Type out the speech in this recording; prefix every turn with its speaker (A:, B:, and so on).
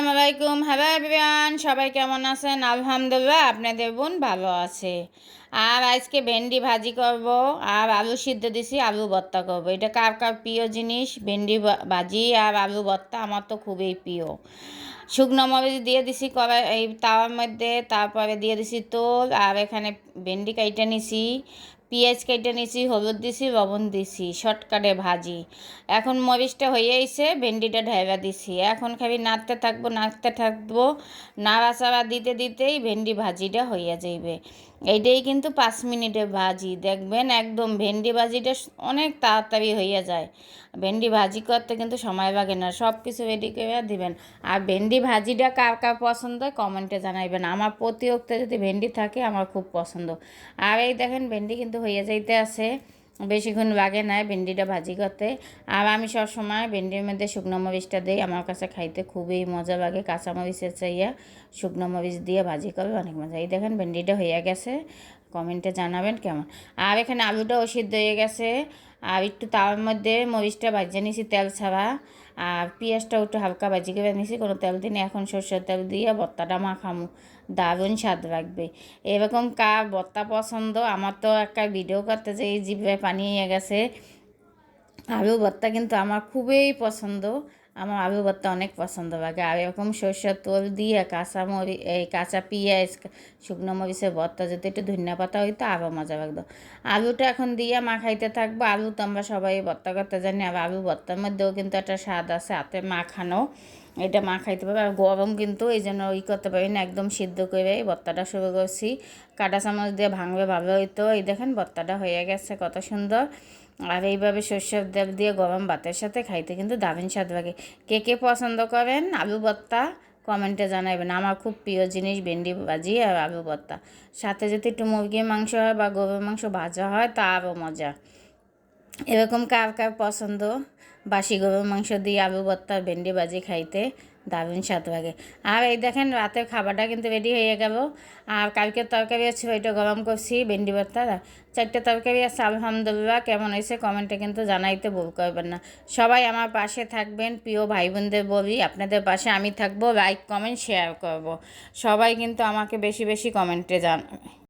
A: আসসালামু আলাইকুম hello everyone সবাই কেমন আছেন? আলহামদুলিল্লাহ, আপনাদের বোন ভালো আছে। আর আজকে ভেন্ডি ভাজি করব, আর আলু সিদ্ধ দিছি, আলু ভর্তা করব। এটা কার কার প্রিয় জিনিস? ভেন্ডি ভাজি আর আলু ভর্তা আমার তো খুবই প্রিয়। শুকনো মরিচ দিয়ে দিছি কড়াই এই তাওয়ার মধ্যে, তারপরে দিয়ে দিছি তোল, আর এখানে ভেন্ডি কাইটা নিছি। পেঁয়াজ কেটে নিছি, হলুদ দিছি, লবণ দিছি, শর্টকাটে ভাজি। এখন মরিচটা হয়ে আইছে ভেন্ডিটা ঢেলা দিছি। এখন খালি নাড়তে থাকব নাড়তে থাকব, নাড়াচাড়া দিতে দিতেই ভেন্ডি ভাজিটা হইয়া যাইবে। এইটাই কিন্তু পাঁচ মিনিটে ভাজি, দেখবেন একদম ভেন্ডি ভাজিটা অনেক তাড়াতাড়ি হইয়া যায়। ভেন্ডি ভাজি করতে কিন্তু সময় লাগে না সব কিছু রেডি করে দিবেন। আর ভেন্ডি ভাজিটা কার কার পছন্দ কমেন্টে জানাইবেন। আমার প্রতি অক্তে যদি ভেন্ডি থাকে, আমার খুব পছন্দ। আর এই দেখেন, ভেন্ডি কিন্তু হইয়া যাইতে আছে। বেশিক্ষণ লাগে না ভেন্ডিটা ভাজি করতে। আর আমি সবসময় ভেন্ডির মধ্যে শুকনো মরিচটা দিই। আমার কাছে খাইতে খুবই মজা লাগে। কাঁচা মরিচের চাইয়া শুকনো মরিচ দিয়ে ভাজি করবে অনেক মজা। এই দেখেন ভেন্ডিটা হয়ে গেছে। কমেন্টে জানাবেন কেমন। আর এখানে আলুটাও সিদ্ধ হয়ে গেছে। আর একটু তার মধ্যে মরিচটা ভাজিয়ে নিছি তেল ছাড়া। আর পেঁয়াজটাও একটু হালকা ভাজি করে কোনো তেল দিনে এখন সর্ষের তেল দিয়ে ভর্তাটা মাখামু। দারুণ স্বাদ লাগবে। এরকম কার ভর্তা পছন্দ? আমার তো একটা ভিডিও করতে যে এই জিভে পানি গেছে। আলু ভর্তা কিন্তু আমার খুবই পছন্দ। আমার আলু ভর্তা অনেক পছন্দ লাগে। আর এরকম সরষের তোল দিয়ে কাঁচা মরি, এই কাঁচা পেঁয়াজ, শুকনো মরিচের ভর্তা যদি একটু ধনিয়া পাতা হইতো আরও মজা লাগতো। আলুটা এখন দিয়ে মা খাইতে থাকব। আলু তো আমরা সবাই ভর্তা করতে জানি। আর আলু ভর্তার মধ্যেও কিন্তু একটা স্বাদ আছে, হাতে মাখানো। এটা মা খাইতে পারবে আর গরম কিন্তু এই জন্য ই করতে পারি না। একদম সিদ্ধ করে এই ভর্তাটা শুরু করছি। কাটা চামচ দিয়ে ভাঙবে ভালো হইতো। এই দেখেন ভর্তাটা হয়ে গেছে কত সুন্দর। আর এইভাবে সর্ষের তেল দিয়ে গরম ভাতের সাথে খাইতে কিন্তু দারুণ স্বাদ লাগে। কে কে পছন্দ করেন আলু ভর্তা কমেন্টে জানাবেন আমার খুব প্রিয় জিনিস ভেন্ডি ভাজি আর আলু ভর্তা। সাথে যদি একটু মুরগির মাংস হয় বা গরুর মাংস ভাজা হয় তা আরও মজা। এরকম কার কার পছন্দ? বাসি গরুর মাংস দিয়ে আলু ভর্তা, ভেন্ডি ভাজি খাইতে দারুণ স্বাদ লাগে। আর এই দেখেন, রাতের খাবারটা কিন্তু রেডি হয়ে গেল। আর কালকের তরকারি আছে, ওইটা গরম করছি, ভেন্ডি ভর্তা। চারটে তরকারি আছে, আলহামদুলিল্লাহ, কেমন হয়েছে কমেন্টে কিন্তু জানাইতে ভুল করবেন না। সবাই আমার পাশে থাকবেন, প্রিয় ভাই বোনদের বলি, আপনাদের পাশে আমি থাকব লাইক কমেন্ট শেয়ার করব। সবাই কিন্তু আমাকে বেশি বেশি কমেন্টে জান